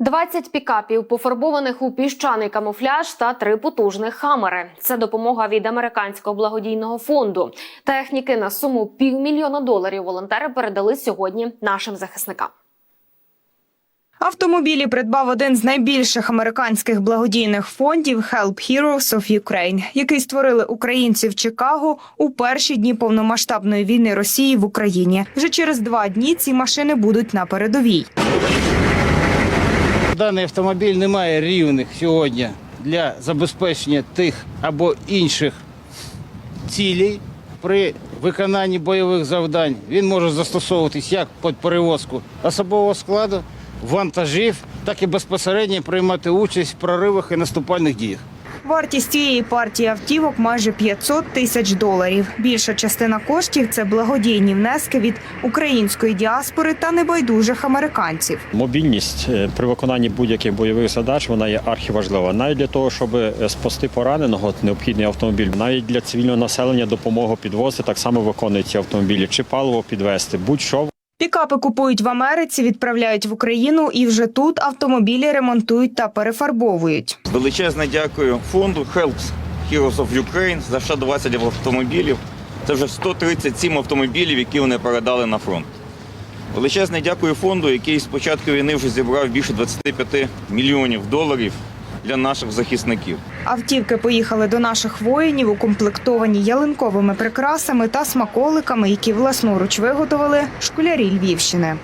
20 пікапів, пофарбованих у піщаний камуфляж та три потужних хамери. Це допомога від американського благодійного фонду. Техніки на суму півмільйона доларів волонтери передали сьогодні нашим захисникам. Автомобілі придбав один з найбільших американських благодійних фондів Help Heroes of Ukraine, який створили українці в Чикаго у перші дні повномасштабної війни Росії в Україні. Вже через два дні ці машини будуть на передовій. Даний автомобіль не має рівних сьогодні для забезпечення тих або інших цілей при виконанні бойових завдань. Він може застосовуватись як під перевозку особового складу, вантажів, так і безпосередньо приймати участь в проривах і наступальних діях. Вартість цієї партії автівок майже 500 тисяч доларів. Більша частина коштів це благодійні внески від української діаспори та небайдужих американців. Мобільність е, при виконанні будь-яких бойових задач вона є архіважлива. Навіть для того, щоб е, спасти пораненого, необхідний автомобіль. Навіть для цивільного населення допомогу підвозити так само виконують ці автомобілі, чи паливо підвести, будь-що. Пікапи купують в Америці, відправляють в Україну, і вже тут автомобілі ремонтують та перефарбовують. Величезне дякую фонду Helps Heroes of Ukraine за ще 20 автомобілів. Це вже 137 автомобілів, які вони передали на фронт. Величезне дякую фонду, який з початку війни вже зібрав більше 25 мільйонів доларів для наших захисників. Автівки поїхали до наших воїнів, укомплектовані ялинковими прикрасами та смаколиками, які власноруч виготовили школярі Львівщини.